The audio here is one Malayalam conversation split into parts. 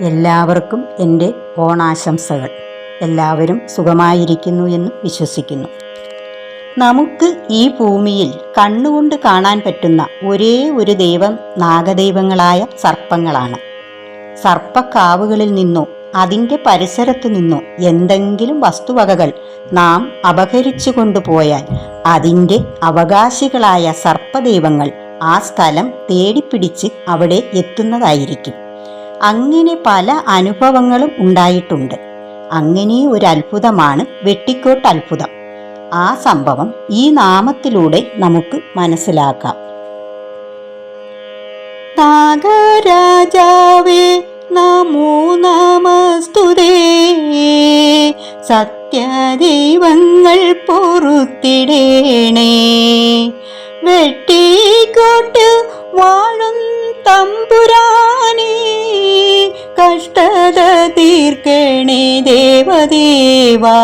എല്ലാവർക്കും എന്റെ ഓണാശംസകൾ. എല്ലാവരും സുഖമായിരിക്കുന്നു എന്ന് വിശ്വസിക്കുന്നു. നമുക്ക് ഈ ഭൂമിയിൽ കണ്ണുകൊണ്ട് കാണാൻ പറ്റുന്ന ഒരേ ഒരു ദൈവം നാഗദൈവങ്ങളായ സർപ്പങ്ങളാണ്. സർപ്പക്കാവുകളിൽ നിന്നോ അതിന്റെ പരിസരത്തു നിന്നോ എന്തെങ്കിലും വസ്തുവകകൾ നാം അപഹരിച്ചു കൊണ്ടുപോയാൽ അതിന്റെ അവകാശികളായ സർപ്പദൈവങ്ങൾ ആ സ്ഥലം തേടിപ്പിടിച്ച് അവിടെ എത്തുന്നതായിരിക്കും. അങ്ങനെ പല അനുഭവങ്ങളും ഉണ്ടായിട്ടുണ്ട്. അങ്ങനെ ഒരു അത്ഭുതമാണ് വെട്ടിക്കോട്ട് അത്ഭുതം. ആ സംഭവം ഈ നാമത്തിലൂടെ നമുക്ക് മനസ്സിലാക്കാം. നാഗരാജാവേ നമോ നമസ്തുതേ. സത്യദൈവങ്ങൾ പൊറുത്തിടേണേ കഷ്ടത തീർക്കണേ ദേവദേവാ.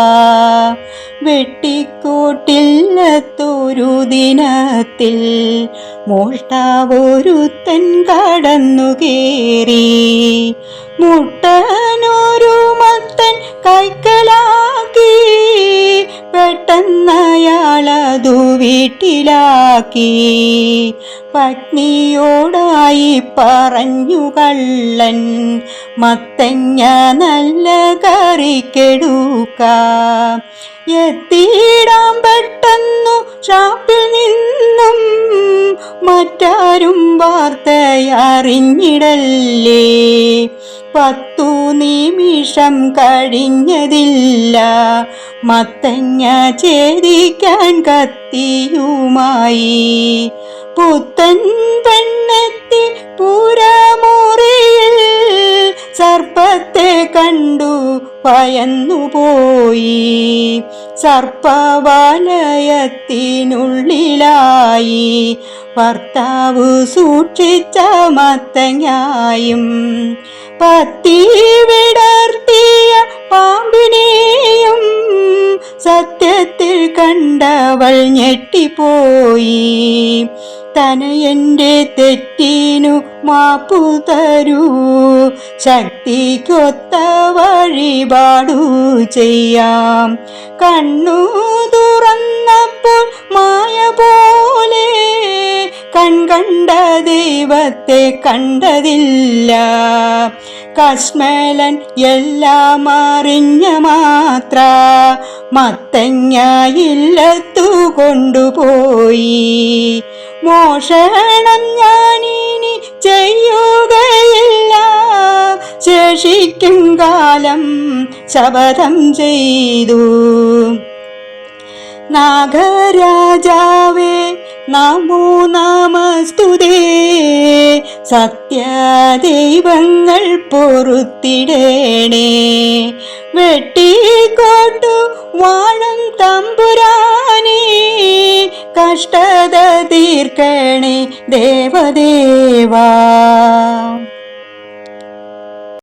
വെട്ടിക്കോട്ടില്ലത്തൊരു ദിനത്തിൽ മോഷ്ടാവൊരുത്തൻ കടന്നു കേറി. മുട്ടനൊരു മത്തൻ കൈക്കലാക്കി പെട്ടെന്നയാളതു വീട്ടിലാക്കി. പത്നിയോടായി പറഞ്ഞു കള്ളൻ മത്തങ്ങ നല്ല കറിക്കെടുക്കാം എത്തിയിടാൻ പെട്ടെന്നു ഷാപ്പിൽ മറ്റാരും വാർത്തയറിഞ്ഞിടല്ലേ. പത്തു നിമിഷം കഴിഞ്ഞതില്ല. മത്തങ്ങ ഛേദിക്കാൻ കത്തിയുമായി. പുത്തൻ പെണ്ണെത്തി പുരമുറിയിൽ സർപ്പവലയത്തിനുള്ളിലായി ഭർത്താവ് സൂക്ഷിച്ച മത്തങ്ങായും പത്തി വിടർത്തിയ പാമ്പിനെയും സത്യത്തിൽ കണ്ടവൾ ഞെട്ടിപ്പോയി. തനയന്റെ തെറ്റിനു മാപ്പു തരൂ. ശക്തിക്കൊത്ത വഴിപാടു ചെയ്യാം. കണ്ണു തുറന്നപ്പോൾ മായ പോലെ കൺകണ്ട ദൈവത്തെ കണ്ടതില്ല. കശ്മലൻ എല്ലാം അറിഞ്ഞ മാത്ര മത്തങ്ങയില്ലത്തു കൊണ്ടുപോയി. മോഷണം ഞാനിനി ചെയ്യുകയില്ല. ശേഷിക്കും കാലം ശപഥം ചെയ്തു. നാഗരാജാവേ നമോ നമസ്തുതേ. സത്യദൈവങ്ങൾ പൊറുത്തിടേണേ. വെട്ടിക്കൊണ്ടു വാഴും തമ്പുരാനേ കഷ്ടത തീർക്കണേ ദേവദേവാ.